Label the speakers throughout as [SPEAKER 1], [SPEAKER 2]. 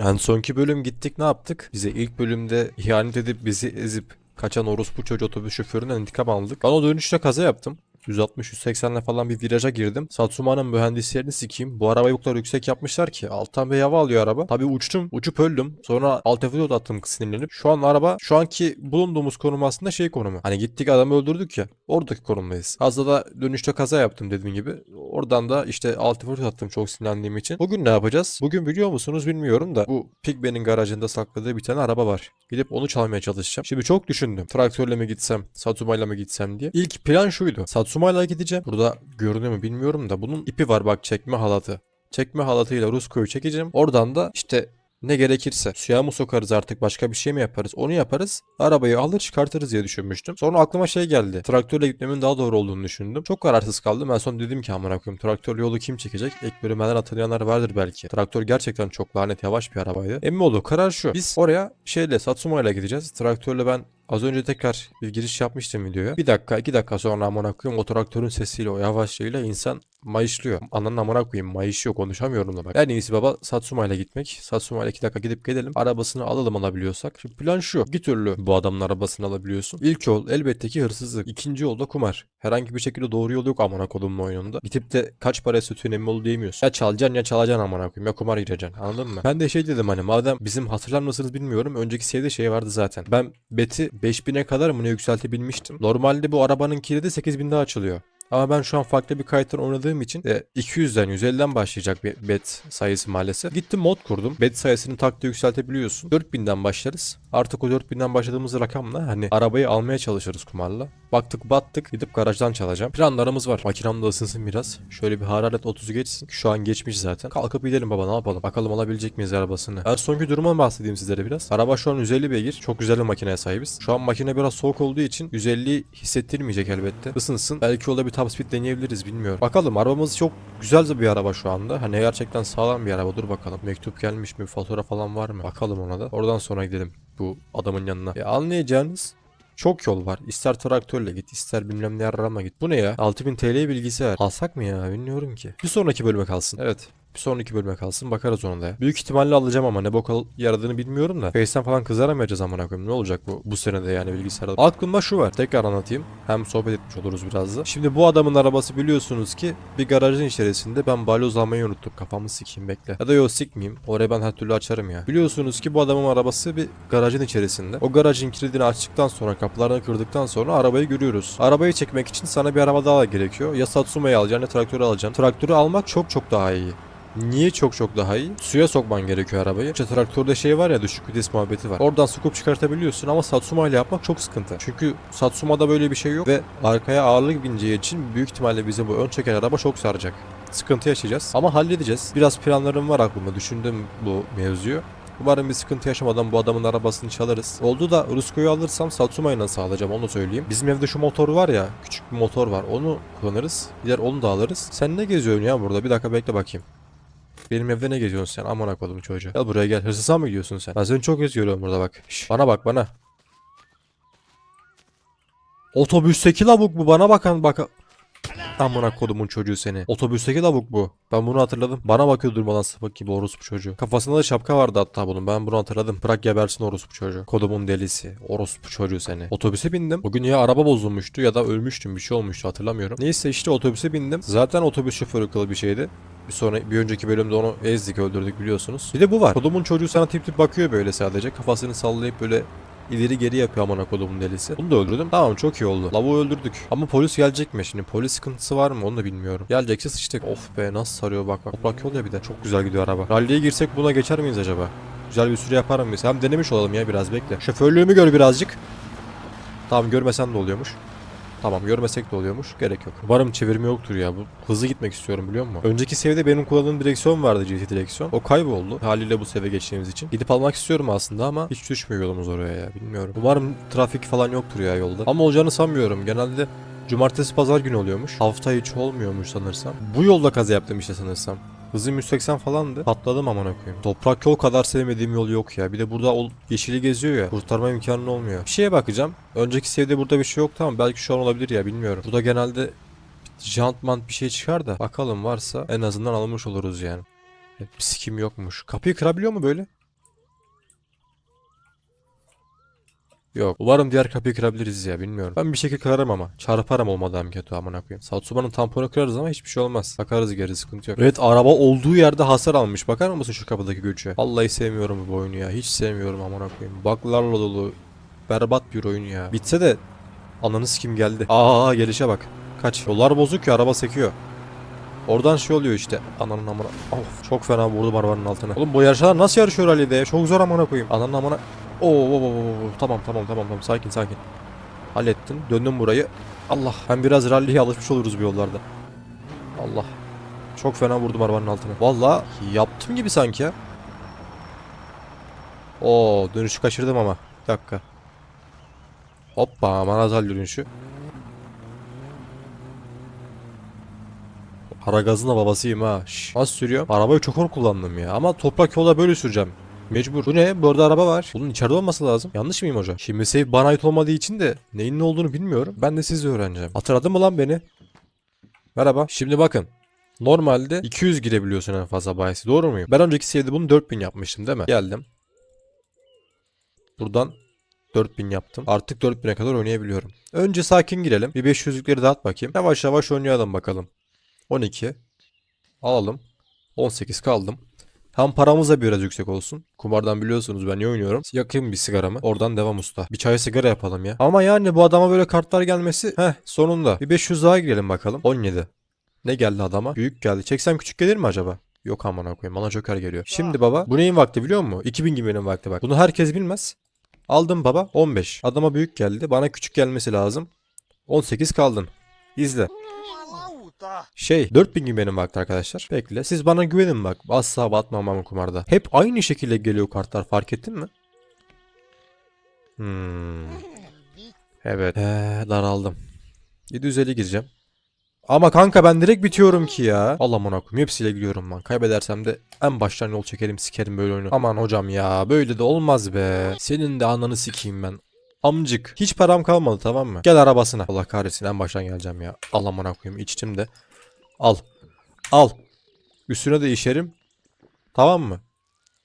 [SPEAKER 1] Yani sonki bölüm gittik ne yaptık? Bize ilk bölümde ihanet edip bizi ezip kaçan orospu çocuğu otobüs şoföründen intikam aldık. Ben o dönüşte kaza yaptım. 160-180'le falan bir viraja girdim. Satsuma'nın mühendislerini sikeyim. Bu arabayı bu kadar yüksek yapmışlar ki. Alttan bir hava alıyor araba. Tabii uçtum. Uçup öldüm. Sonra alt F4 attım sinirlenip. Şu an araba şu anki bulunduğumuz konum aslında şey konumu. Hani gittik adamı öldürdük ya. Oradaki konumdayız. Az da dönüşte kaza yaptım dediğim gibi. Oradan da işte alt F4 attım çok sinirlendiğim için. Bugün ne yapacağız? Bugün biliyor musunuz bilmiyorum da bu Pigben'in garajında sakladığı bir tane araba var. Gidip onu çalmaya çalışacağım. Şimdi çok düşündüm. Traktörle mi gitsem, Satsuma'yla mı gitsem diye. İlk plan şuydu. Satsuma'yla gideceğim. Burada görünüyor mu bilmiyorum da bunun ipi var bak çekme halatı. Çekme halatıyla Rusko'yu çekeceğim. Oradan da işte ne gerekirse suya mı sokarız artık başka bir şey mi yaparız onu yaparız. Arabayı alır çıkartırız diye düşünmüştüm. Sonra aklıma şey geldi. Traktörle gitmemin daha doğru olduğunu düşündüm. Çok kararsız kaldım. En son dedim ki amına koyayım traktör yolu kim çekecek? Ek bölümlerden hatırlayanlar vardır belki. Traktör gerçekten çok lanet yavaş bir arabaydı. Emin oldu karar şu. Biz oraya şeyle Satsuma ile gideceğiz. Traktörle ben Az önce tekrar bir giriş yapmıştım videoya. Bir dakika iki dakika sonra amına koyayım o traktörün sesiyle o yavaşlığıyla insan mayışlıyor. Ananın amına koyayım mayışıyor konuşamıyorum da bak. En iyisi baba Satsuma ile gitmek. Satsuma ile iki dakika gidip gelelim. Arabasını alalım alabiliyorsak. Şimdi plan şu. İki türlü bu adamın arabasını alabiliyorsun. İlk yol elbette ki hırsızlık. İkinci yol da kumar. Herhangi bir şekilde doğru yol yok amına kodumun oyununda. Gidip de kaç para sütü önemli oldu diyemiyorsun. Ya çalacaksın ya çalacaksın amına koyayım ya kumar gireceksin. Anladın mı? Ben de şey dedim hani madem bizim hatırlar mısınız bilmiyorum. Önceki seviyede şey vardı zaten. Ben beti 5000'e kadar mı ne yükseltebilmiştim. Normalde bu arabanın kilidi 8000'de açılıyor. Ama ben şu an farklı bir kayıttan oynadığım için e, 200'den 150'den başlayacak bir bet sayısı maalesef. Gittim mod kurdum. Bet sayısını takta yükseltebiliyorsun. 4000'den başlarız. Artık o 4000'den başladığımız rakamla hani arabayı almaya çalışırız kumarla. Baktık battık gidip garajdan çalacağım. Planlarımız var. Makinam da ısınsın biraz. Şöyle bir hararet 30'u geçsin. Şu an geçmiş zaten. Kalkıp gidelim baba ne yapalım. Bakalım alabilecek miyiz arabasını. En sonki duruma bahsedeyim sizlere biraz. Araba şu an 150 beygir. Çok güzel bir makineye sahibiz. Şu an makine biraz soğuk olduğu için 150 hissettirmeyecek elbette. Isınsın. Belki yolda bir top speed deneyebiliriz bilmiyorum. Bakalım arabamız çok güzel bir araba şu anda. Hani gerçekten sağlam bir araba. Dur bakalım. Mektup gelmiş mi? Fatura falan var mı? Bakalım ona da. Oradan sonra gidelim bu adamın yanına. Ya anlayacağınız çok yol var. İster traktörle git, ister bilmem ne arama git. Bu ne ya? 6000 TL bilgisayar. Alsak mı ya? Bilmiyorum ki. Bir sonraki bölüme kalsın. Evet. Bir sonraki bölüme kalsın. Bakarız ona da. Büyük ihtimalle alacağım ama ne bok yaradığını bilmiyorum da. Face'ten falan kızaramayacağız amına koyayım. Ne olacak bu bu senede yani bilgisayarda. Aklımda şu var. Tekrar anlatayım. Hem sohbet etmiş oluruz biraz da. Şimdi bu adamın arabası biliyorsunuz ki bir garajın içerisinde ben balyoz almayı unuttum. Kafamı sikeyim bekle. Ya da yok sikmeyeyim. Orayı ben her türlü açarım ya. Biliyorsunuz ki bu adamın arabası bir garajın içerisinde. O garajın kilidini açtıktan sonra kapılarını kırdıktan sonra arabayı görüyoruz. Arabayı çekmek için sana bir araba daha gerekiyor. Ya Satsuma'yı alacaksın ya traktörü alacaksın. Traktörü almak çok çok daha iyi. Niye çok çok daha iyi? Suya sokman gerekiyor arabayı. İşte traktörde şey var ya düşük vites muhabbeti var. Oradan sokup çıkartabiliyorsun ama Satsuma ile yapmak çok sıkıntı. Çünkü Satsuma'da böyle bir şey yok ve arkaya ağırlık bineceği için büyük ihtimalle bize bu ön çeken araba çok saracak. Sıkıntı yaşayacağız ama halledeceğiz. Biraz planlarım var aklımda düşündüm bu mevzuyu. Umarım bir sıkıntı yaşamadan bu adamın arabasını çalarız. Oldu da Rusko'yu alırsam Satsuma'yı nasıl alacağım onu söyleyeyim. Bizim evde şu motor var ya küçük bir motor var onu kullanırız. Gider onu da alırız. Sen ne geziyorsun ya burada bir dakika bekle bakayım. Benim evde ne geziyorsun sen? Aman akodum çocuğu. Gel buraya gel. Hırsıza mı gidiyorsun sen? Ben seni çok geziyorum burada bak. Şş, bana bak bana. Otobüsteki lavuk bu. Bana bakan bak. Amına kodumun çocuğu seni. Otobüsteki lavuk bu. Ben bunu hatırladım. Bana bakıyor durmadan sapık gibi orospu çocuğu. Kafasında da şapka vardı hatta bunun. Ben bunu hatırladım. Bırak gebersin orospu çocuğu. Kodumun delisi. Orospu çocuğu seni. Otobüse bindim. Bugün ya araba bozulmuştu ya da ölmüştüm. Bir şey olmuştu hatırlamıyorum. Neyse işte otobüse bindim. Zaten otobüs şoförü kılı bir şeydi. Bir sonra bir önceki bölümde onu ezdik öldürdük biliyorsunuz. Bir de bu var. Kodumun çocuğu sana tip tip bakıyor böyle sadece. Kafasını sallayıp böyle ileri geri yapıyor amına kodumun delisi. Bunu da öldürdüm. Tamam çok iyi oldu. Lavuğu öldürdük. Ama polis gelecek mi? Şimdi polis sıkıntısı var mı? Onu da bilmiyorum. Gelecekse sıçtık. Of be nasıl sarıyor bak bak. Toprak yol ya bir de. Çok güzel gidiyor araba. Rally'ye girsek buna geçer miyiz acaba? Güzel bir sürü yapar mıyız? Hem denemiş olalım ya biraz bekle. Şoförlüğümü gör birazcık. Tamam görmesen de oluyormuş. Tamam görmesek de oluyormuş. Gerek yok. Umarım çevirme yoktur ya. Bu hızlı gitmek istiyorum biliyor musun? Önceki seviyede benim kullandığım direksiyon vardı GT direksiyon. O kayboldu. Haliyle bu seviye geçtiğimiz için. Gidip almak istiyorum aslında ama hiç düşmüyor yolumuz oraya ya. Bilmiyorum. Umarım trafik falan yoktur ya yolda. Ama olacağını sanmıyorum. Genelde Cumartesi pazar günü oluyormuş. Hafta içi olmuyormuş sanırsam. Bu yolda kaza yaptım işte sanırsam. Hızım 180 falandı. Patladım amına koyayım. Toprak yol kadar sevmediğim yol yok ya. Bir de burada ol, yeşili geziyor ya. Kurtarma imkanı olmuyor. Bir şeye bakacağım. Önceki seviyede burada bir şey yok tamam. Belki şu an olabilir ya bilmiyorum. Burada genelde jantmant bir şey çıkar da. Bakalım varsa en azından almış oluruz yani. Evet, Psikim yokmuş. Kapıyı kırabiliyor mu böyle? Yok. Umarım diğer kapıyı kırabiliriz ya bilmiyorum. Ben bir şekilde kırarım ama. Çarparım olmadı hem kötü amına koyayım. Satsuma'nın tamponu kırarız ama hiçbir şey olmaz. Bakarız geri sıkıntı yok. Evet araba olduğu yerde hasar almış. Bakar mısın şu kapıdaki gücü? Vallahi sevmiyorum bu oyunu ya. Hiç sevmiyorum amına koyayım. Buglarla dolu. Berbat bir oyun ya. Bitse de ananız kim geldi? Aa gelişe bak. Kaç. Yollar bozuk ya araba sekiyor. Oradan şey oluyor işte. Ananın amına. Of çok fena vurdum arabanın altına. Oğlum bu yarışlar nasıl yarışıyor Ali'de? Çok zor amına koyayım. Ananın amına. Oo, oo, oo. Tamam tamam tamam tamam sakin sakin. Hallettin. Döndüm burayı. Allah. Hem biraz ralliye alışmış oluruz bu yollarda. Allah. Çok fena vurdum arabanın altına. Valla yaptım gibi sanki. Oo dönüşü kaçırdım ama. Bir dakika. Hoppa manazal dönüşü. Para gazına babasıyım ha. Şş, nasıl sürüyorum? Arabayı çok hor kullandım ya. Ama toprak yolda böyle süreceğim. Mecbur. Bu ne? Bu arada araba var. Bunun içeride olması lazım. Yanlış mıyım hocam? Şimdi save bana ait olmadığı için de neyin ne olduğunu bilmiyorum. Ben de sizi öğreneceğim. Hatırladın mı lan beni? Merhaba. Şimdi bakın. Normalde 200 girebiliyorsun en fazla bayisi. Doğru muyum? Ben önceki save'de bunu 4000 yapmıştım değil mi? Geldim. Buradan 4000 yaptım. Artık 4000'e kadar oynayabiliyorum. Önce sakin girelim. Bir 500'lükleri dağıt bakayım. Yavaş yavaş oynayalım bakalım. 12. Alalım. 18 kaldım. Hem paramız da biraz yüksek olsun. Kumardan biliyorsunuz ben niye oynuyorum. Yakayım bir sigaramı. Oradan devam usta. Bir çay sigara yapalım ya. Ama yani bu adama böyle kartlar gelmesi. Heh sonunda. Bir 500 daha girelim bakalım. 17. Ne geldi adama? Büyük geldi. Çeksem küçük gelir mi acaba? Yok amına koyayım. Bana joker geliyor. Şimdi baba bu neyin vakti biliyor musun? 2000 gibi'nin vakti bak. Bunu herkes bilmez. Aldım baba 15. Adama büyük geldi. Bana küçük gelmesi lazım. 18 kaldın. İzle. Şey 4000 gibi benim vakti arkadaşlar. Bekle. Siz bana güvenin bak. Asla batmamam kumarda. Hep aynı şekilde geliyor kartlar fark ettin mi? Hmm. Evet. Ee, daraldım. 750 gireceğim. Ama kanka ben direkt bitiyorum ki ya. Allah amına hepsiyle gidiyorum ben. Kaybedersem de en baştan yol çekelim sikerim böyle oyunu. Aman hocam ya böyle de olmaz be. Senin de ananı sikeyim ben. Amcık. Hiç param kalmadı tamam mı? Gel arabasına. Allah kahretsin en baştan geleceğim ya. Al amına koyayım içtim de. Al. Al. Üstüne de işerim. Tamam mı?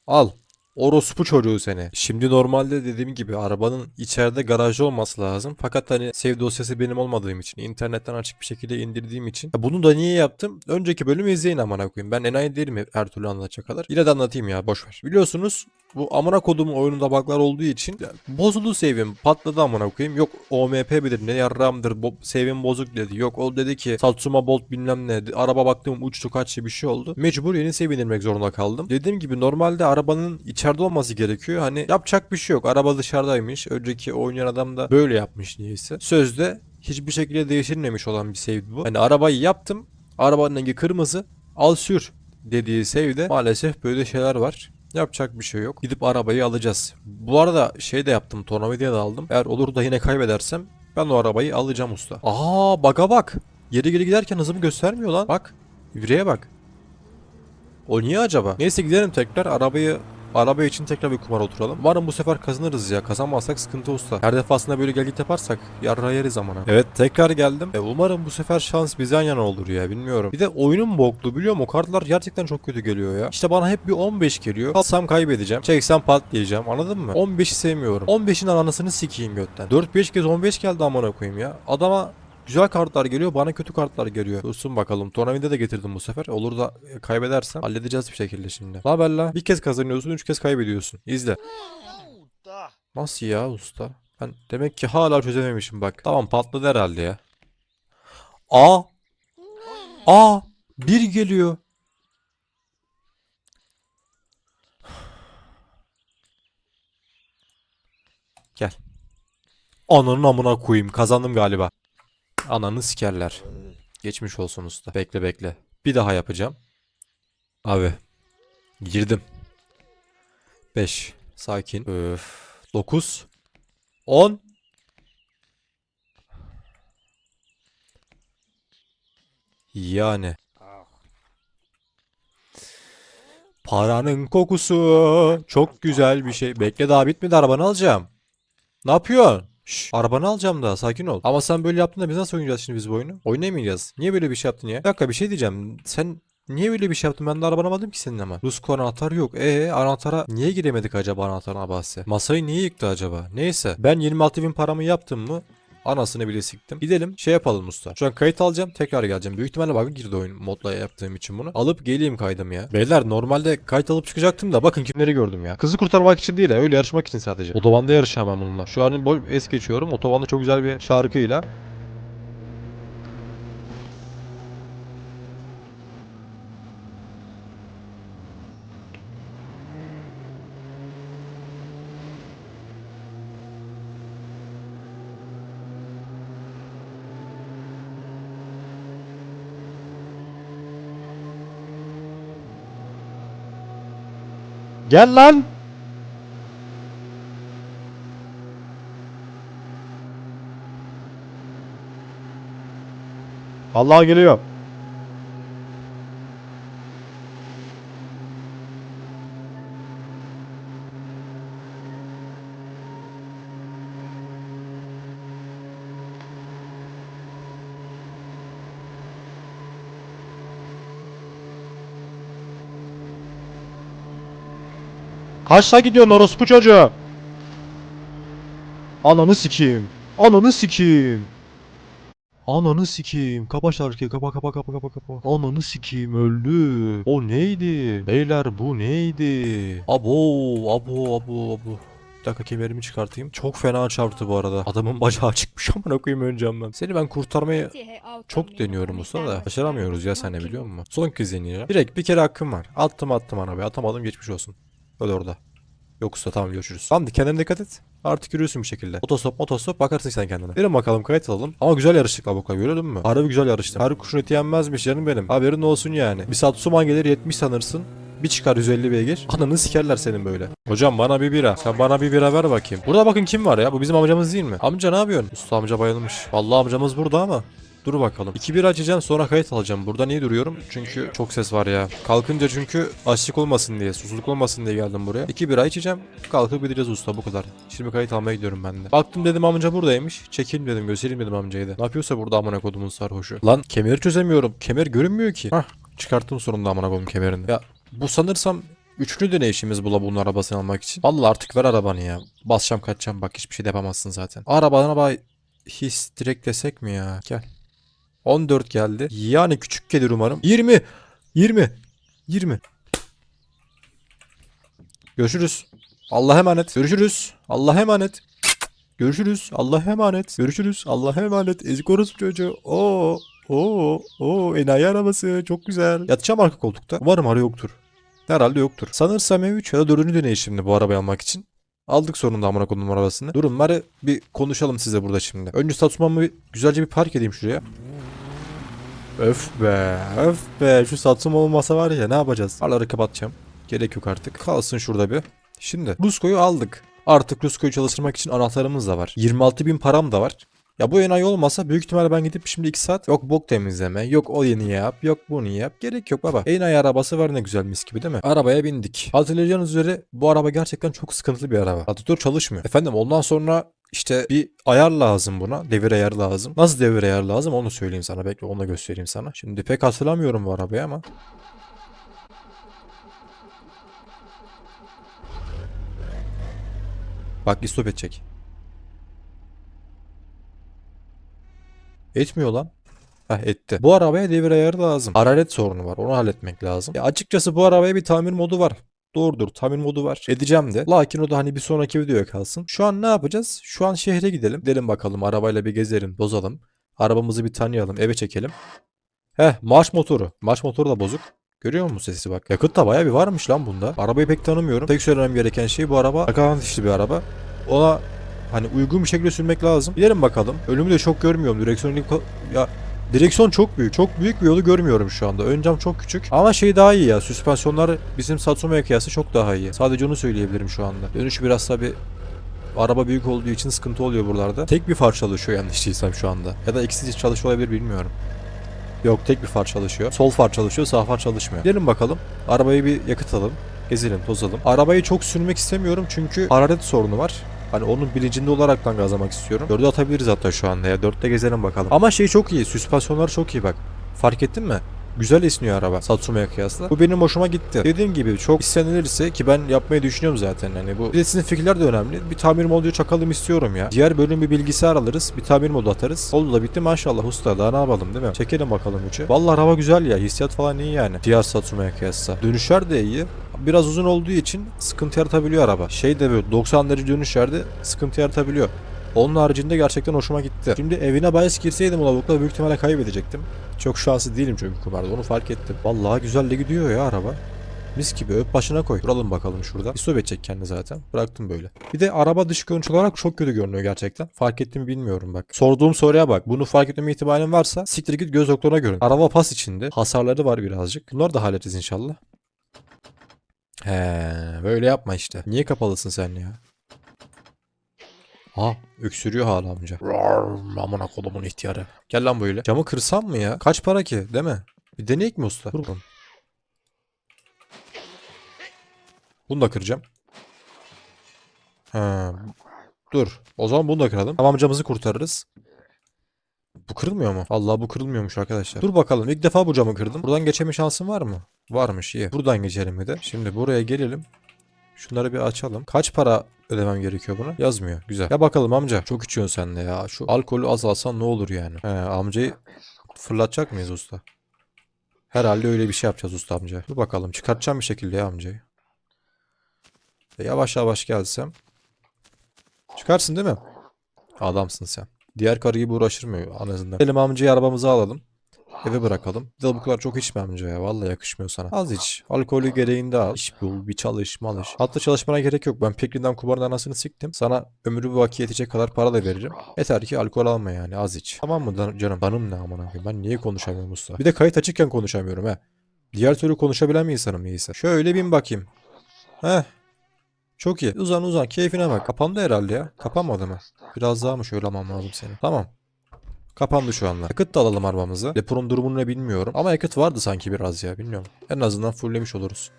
[SPEAKER 1] Al. Orospu çocuğu seni. Şimdi normalde dediğim gibi arabanın içeride garajda olması lazım. Fakat hani save dosyası benim olmadığım için internetten açık bir şekilde indirdiğim için. Ya bunu da niye yaptım? Önceki bölümü izleyin amına koyayım. Ben enayi değilim her türlü anlatacak kadar. Yine de anlatayım ya boş ver. Biliyorsunuz bu amına kodumun oyununda bug'lar olduğu için ya, bozuldu save'im patladı amına koyayım. Yok OMP bilir ne yarramdır bo- save'im bozuk dedi. Yok o dedi ki Satsuma Bolt bilmem ne. Araba baktım uçtu kaçtı bir şey oldu. Mecbur yeni save zorunda kaldım. Dediğim gibi normalde arabanın içeride olması gerekiyor. Hani yapacak bir şey yok. Araba dışarıdaymış. Önceki oynayan adam da böyle yapmış niyeyse. Sözde hiçbir şekilde değişilmemiş olan bir save bu. Hani arabayı yaptım. Arabanın rengi kırmızı. Al sür dediği save'de maalesef böyle şeyler var. Yapacak bir şey yok. Gidip arabayı alacağız. Bu arada şey de yaptım. Tornavida'ya da aldım. Eğer olur da yine kaybedersem ben o arabayı alacağım usta. Aa baga bak. Geri geri giderken hızımı göstermiyor lan. Bak. Vireye bak. O niye acaba? Neyse gidelim tekrar arabayı Araba için tekrar bir kumar oturalım. Umarım bu sefer kazanırız ya. Kazanmazsak sıkıntı usta. Her defasında böyle gel git yaparsak yarra yeriz amına. Evet tekrar geldim. E, umarım bu sefer şans bizden yana olur ya bilmiyorum. Bir de oyunun boklu biliyor musun? O kartlar gerçekten çok kötü geliyor ya. İşte bana hep bir 15 geliyor. Kalsam kaybedeceğim. Çeksem patlayacağım. Anladın mı? 15'i sevmiyorum. 15'in anasını sikeyim götten. 4-5 kez 15 geldi amına koyayım ya. Adama Güzel kartlar geliyor bana kötü kartlar geliyor. Dursun bakalım. Tornavida da getirdim bu sefer. Olur da e, kaybedersem halledeceğiz bir şekilde şimdi. Ne haber la? Bir kez kazanıyorsun, üç kez kaybediyorsun. İzle. Nasıl ya usta? Ben demek ki hala çözememişim bak. Tamam patladı herhalde ya. Aa! Aa! Bir geliyor. Gel. Ananın amına koyayım. Kazandım galiba. Ananı sikerler. Geçmiş olsun usta. Bekle bekle. Bir daha yapacağım. Abi. Girdim. 5. Sakin. Öf. 9. 10. Yani. Paranın kokusu çok güzel bir şey. Bekle daha bitmedi arabanı alacağım. Ne yapıyorsun? Şş, arabanı alacağım daha sakin ol. Ama sen böyle yaptın da biz nasıl oynayacağız şimdi biz bu oyunu? Oynayamayacağız. Niye böyle bir şey yaptın ya? Bir dakika bir şey diyeceğim. Sen Niye öyle bir şey yaptın? Ben de araba alamadım ki senin ama. Rusko anahtar yok. E anahtara niye giremedik acaba anahtarına bahse? Masayı niye yıktı acaba? Neyse. Ben 26 bin paramı yaptım mı? Anasını bile siktim. Gidelim şey yapalım usta. Şu an kayıt alacağım tekrar geleceğim. Büyük ihtimalle bug'a girdi oyun modla yaptığım için bunu. Alıp geleyim kaydımı ya. Beyler normalde kayıt alıp çıkacaktım da bakın kimleri gördüm ya. Kızı kurtarmak için değil ha öyle yarışmak için sadece. Otobanda yarışamam bununla. Şu an boy es geçiyorum. Otobanda çok güzel bir şarkıyla. Gel lan! Allah geliyor. Kaçta gidiyorsun orospu çocuğu? Ananı sikeyim. Ananı sikeyim. Ananı sikeyim. Kapa şarkıyı. Kapa kapa kapa kapa kapa. Ananı sikeyim öldü. O neydi? Beyler bu neydi? Abo abo abo abo. Bir dakika kemerimi çıkartayım. Çok fena çarptı bu arada. Adamın bacağı çıkmış amına koyayım öncem ben. Seni ben kurtarmaya çok deniyorum usta da başaramıyoruz ya sen ne biliyor musun? Son kez deniyor. Direkt bir kere hakkım var. Attım attım arabaya atamadım geçmiş olsun. Öyle orada. Yok usta tamam görüşürüz. Tamam kendine dikkat et. Artık yürüyorsun bir şekilde. Otostop otostop bakarsın sen kendine. Verin bakalım kayıt alalım. Ama güzel yarıştık Abuka gördün mü? Harbi güzel yarıştık. Her kuşun eti yenmezmiş canım benim. Haberin olsun yani. Bir saat suman gelir 70 sanırsın. Bir çıkar 150 beygir. Ananı sikerler senin böyle. Hocam bana bir bira. Sen bana bir bira ver bakayım. Burada bakın kim var ya? Bu bizim amcamız değil mi? Amca ne yapıyorsun? Usta amca bayılmış. Vallahi amcamız burada ama. Dur bakalım. İki bir açacağım sonra kayıt alacağım. Burada niye duruyorum? Çünkü çok ses var ya. Kalkınca çünkü açlık olmasın diye, susuzluk olmasın diye geldim buraya. İki bira içeceğim. Kalkıp gideceğiz usta bu kadar. Şimdi kayıt almaya gidiyorum ben de. Baktım dedim amca buradaymış. Çekeyim dedim göstereyim dedim amcayı da. Ne yapıyorsa burada amına kodumun sarhoşu. Lan kemeri çözemiyorum. Kemer görünmüyor ki. Hah çıkarttım sonunda amına kodum kemerini. Ya bu sanırsam Üçlü deneyişimiz bula bunun arabasını almak için. Vallahi artık ver arabanı ya. Basacağım kaçacağım bak hiçbir şey de yapamazsın zaten. Arabana bay his direkt desek mi ya? Gel. 14 geldi. Yani küçük gelir umarım. 20. 20. 20. Görüşürüz. Allah'a emanet. Görüşürüz. Allah'a emanet. Görüşürüz. Allah'a emanet. Görüşürüz. Allah'a emanet. Ezik orospu çocuğu. Oo. Oo. Oo. Enayi arabası. Çok güzel. Yatacağım arka koltukta. Umarım arı yoktur. Herhalde yoktur. Sanırsam M3 ya da 4. deneyişimdi bu arabayı almak için. Aldık sonunda amına koydum arabasını. Durumları bir konuşalım size burada şimdi. Önce Satsuma'mı güzelce bir park edeyim şuraya. Öf be, öf be. Şu Satsuma olmasa var ya ne yapacağız? Farları kapatacağım. Gerek yok artık. Kalsın şurada bir. Şimdi Rusko'yu aldık. Artık Rusko'yu çalıştırmak için anahtarımız da var. 26 bin param da var. Ya bu enayi olmasa büyük ihtimalle ben gidip şimdi 2 saat yok bok temizleme, yok o yeni yap, yok bunu yap. Gerek yok baba. Enayi arabası var ne güzel mis gibi değil mi? Arabaya bindik. Hatırlayacağınız üzere bu araba gerçekten çok sıkıntılı bir araba. Radyatör çalışmıyor. Efendim ondan sonra işte bir ayar lazım buna. Devir ayarı lazım. Nasıl devir ayarı lazım onu söyleyeyim sana. Bekle onu da göstereyim sana. Şimdi pek hatırlamıyorum bu arabayı ama. Bak istop edecek. Etmiyor lan. Heh etti. Bu arabaya devir ayarı lazım. Hararet sorunu var. Onu halletmek lazım. Ya açıkçası bu arabaya bir tamir modu var. Doğrudur tamir modu var. Edeceğim de. Lakin o da hani bir sonraki videoya kalsın. Şu an ne yapacağız? Şu an şehre gidelim. Gidelim bakalım arabayla bir gezelim, bozalım. Arabamızı bir tanıyalım, eve çekelim. Heh marş motoru. Marş motoru da bozuk. Görüyor musun sesi bak. Yakıt da bayağı bir varmış lan bunda. Arabayı pek tanımıyorum. Tek söylemem gereken şey bu araba arkadan dişli bir araba. Ona hani uygun bir şekilde sürmek lazım. Gidelim bakalım. Önümü de çok görmüyorum. Direksiyon ya Direksiyon çok büyük. Çok büyük bir yolu görmüyorum şu anda. Ön cam çok küçük. Ama şey daha iyi ya. Süspansiyonlar bizim Satsuma'ya kıyasla çok daha iyi. Sadece onu söyleyebilirim şu anda. Dönüşü biraz tabi araba büyük olduğu için sıkıntı oluyor buralarda. Tek bir far çalışıyor yanlış değilsem şu anda. Ya da ikisi çalışıyor olabilir bilmiyorum. Yok tek bir far çalışıyor. Sol far çalışıyor, sağ far çalışmıyor. Gelin bakalım. Arabayı bir yakıtalım. Gezelim, tozalım. Arabayı çok sürmek istemiyorum çünkü hararet sorunu var. Hani onun bilincinde olaraktan gazlamak istiyorum. 4'e atabiliriz hatta şu anda ya. 4'te gezelim bakalım. Ama şey çok iyi. Süspansiyonlar çok iyi bak. Fark ettin mi? Güzel esniyor araba Satsuma'ya kıyasla. Bu benim hoşuma gitti. Dediğim gibi çok istenilirse ki ben yapmayı düşünüyorum zaten. Hani bu bir de sizin fikirler de önemli. Bir tamir modu çakalım istiyorum ya. Diğer bölüm bir bilgisayar alırız. Bir tamir modu atarız. Oldu da bitti maşallah usta. Daha ne yapalım değil mi? Çekelim bakalım üçü. Vallahi araba güzel ya. Hissiyat falan iyi yani. Diğer Satsuma'ya kıyasla. Dönüşler de iyi. Biraz uzun olduğu için sıkıntı yaratabiliyor araba. Şey de böyle 90 derece dönüşlerde sıkıntı yaratabiliyor. Onun haricinde gerçekten hoşuma gitti. Şimdi evine bahis girseydim o lavukla büyük ihtimalle kaybedecektim. Çok şanslı değilim çünkü kumarda onu fark ettim. Vallahi güzel de gidiyor ya araba. Mis gibi öp başına koy. Duralım bakalım şurada. İstop edecek kendi zaten. Bıraktım böyle. Bir de araba dış görünüş olarak çok kötü görünüyor gerçekten. Fark ettim mi bilmiyorum bak. Sorduğum soruya bak. Bunu fark etmeme ihtimalin varsa siktir git göz doktoruna görün. Araba pas içinde. Hasarları var birazcık. Bunları da hallederiz inşallah. He, böyle yapma işte. Niye kapalısın sen ya? Ha, öksürüyor hala amca. Rar, amına kolumun ihtiyarı. Gel lan böyle. Camı kırsam mı ya? Kaç para ki, değil mi? Bir deneyek mi usta? Dur bakalım. Bunu da kıracağım. Ha, dur. O zaman bunu da kıralım. Tamam amcamızı kurtarırız. Bu kırılmıyor mu? Allah bu kırılmıyormuş arkadaşlar. Dur bakalım. İlk defa bu camı kırdım. Buradan geçeme şansın var mı? Varmış iyi. Buradan geçelim bir de. Şimdi buraya gelelim. Şunları bir açalım. Kaç para ödemem gerekiyor buna? Yazmıyor. Güzel. Ya bakalım amca. Çok içiyorsun sen de ya. Şu alkolü azalsan ne olur yani. He, amcayı fırlatacak mıyız usta? Herhalde öyle bir şey yapacağız usta amca. Dur bakalım. Çıkartacağım bir şekilde ya amcayı. E, yavaş yavaş gelsem. Çıkarsın değil mi? Adamsın sen. Diğer karı gibi uğraşırmıyor en azından. Gidelim amcayı arabamıza alalım. Eve bırakalım. Bir de bu kadar çok içme amca ya. Vallahi yakışmıyor sana. Az iç. Alkolü gereğinde al. İş bul, bir çalış, malış. Hatta çalışmana gerek yok. Ben Pekrin'den kumarın anasını siktim. Sana ömrü vaki yetecek kadar para da veririm. Yeter ki alkol alma yani. Az iç. Tamam mı canım? Danım ne aman abi. Ben niye konuşamıyorum usta? Bir de kayıt açıkken konuşamıyorum he. Diğer türlü konuşabilen bir insanım neyse. Şöyle bin bakayım. Heh. Çok iyi. Uzan uzan. Keyfine bak. Kapandı herhalde ya. Kapanmadı mı? Biraz daha mı şöyle almam lazım seni? Tamam. Kapandı şu anda. Yakıt da alalım arabamıza. Deponun durumunu ne bilmiyorum. Ama yakıt vardı sanki biraz ya. Bilmiyorum. En azından fulllemiş oluruz.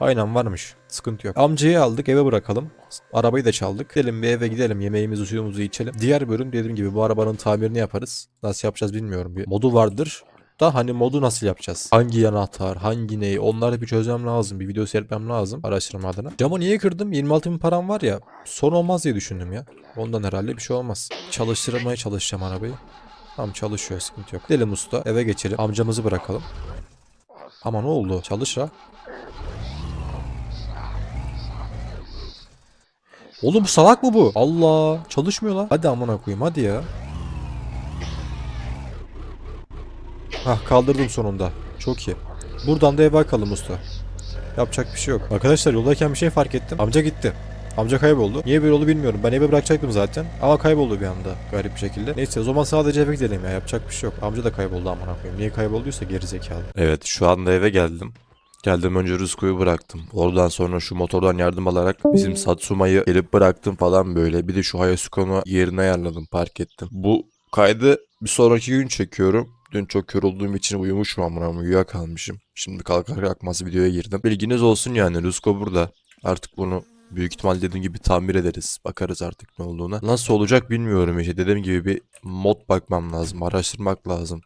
[SPEAKER 1] Aynen varmış. Sıkıntı yok. Amcayı aldık eve bırakalım. Arabayı da çaldık. Gidelim bir eve gidelim. Yemeğimizi suyumuzu içelim. Diğer bölüm dediğim gibi bu arabanın tamirini yaparız. Nasıl yapacağız bilmiyorum. Bir modu vardır. Da hani modu nasıl yapacağız? Hangi anahtar, hangi ney onları bir çözmem lazım. Bir video seyretmem lazım araştırma adına. Camı niye kırdım? 26 bin param var ya. Son olmaz diye düşündüm ya. Ondan herhalde bir şey olmaz. Çalıştırmaya çalışacağım arabayı. Tamam çalışıyor sıkıntı yok. Gidelim usta eve geçelim. Amcamızı bırakalım. Ama ne oldu? Çalış ha. Oğlum salak mı bu? Allah çalışmıyor lan. Hadi amına koyayım hadi ya. Hah kaldırdım sonunda. Çok iyi. Buradan da eve bakalım usta. Yapacak bir şey yok. Arkadaşlar yoldayken bir şey fark ettim. Amca gitti. Amca kayboldu. Niye böyle oldu bilmiyorum. Ben eve bırakacaktım zaten. Ama kayboldu bir anda garip bir şekilde. Neyse o zaman sadece eve gidelim ya. Yapacak bir şey yok. Amca da kayboldu amına koyayım. Niye kaybolduysa geri zekalı.
[SPEAKER 2] Evet şu anda eve geldim. Geldim önce Rızko'yu bıraktım. Oradan sonra şu motordan yardım alarak bizim Satsuma'yı gelip bıraktım falan böyle. Bir de şu Hayasukan'ı yerine ayarladım park ettim. Bu kaydı bir sonraki gün çekiyorum. Dün çok kör olduğum için uyumuşum amına uyuyakalmışım. Şimdi kalkar kalkmaz videoya girdim. Bilginiz olsun yani Rızko burada. Artık bunu büyük ihtimal dediğim gibi tamir ederiz. Bakarız artık ne olduğuna. Nasıl olacak bilmiyorum işte. Dediğim gibi bir mod bakmam lazım. Araştırmak lazım.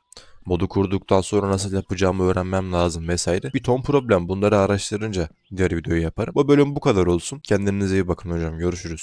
[SPEAKER 2] Modu kurduktan sonra nasıl yapacağımı öğrenmem lazım vesaire. Bir ton problem. Bunları araştırınca diğer videoyu yaparım. Bu bölüm bu kadar olsun. Kendinize iyi bakın hocam. Görüşürüz.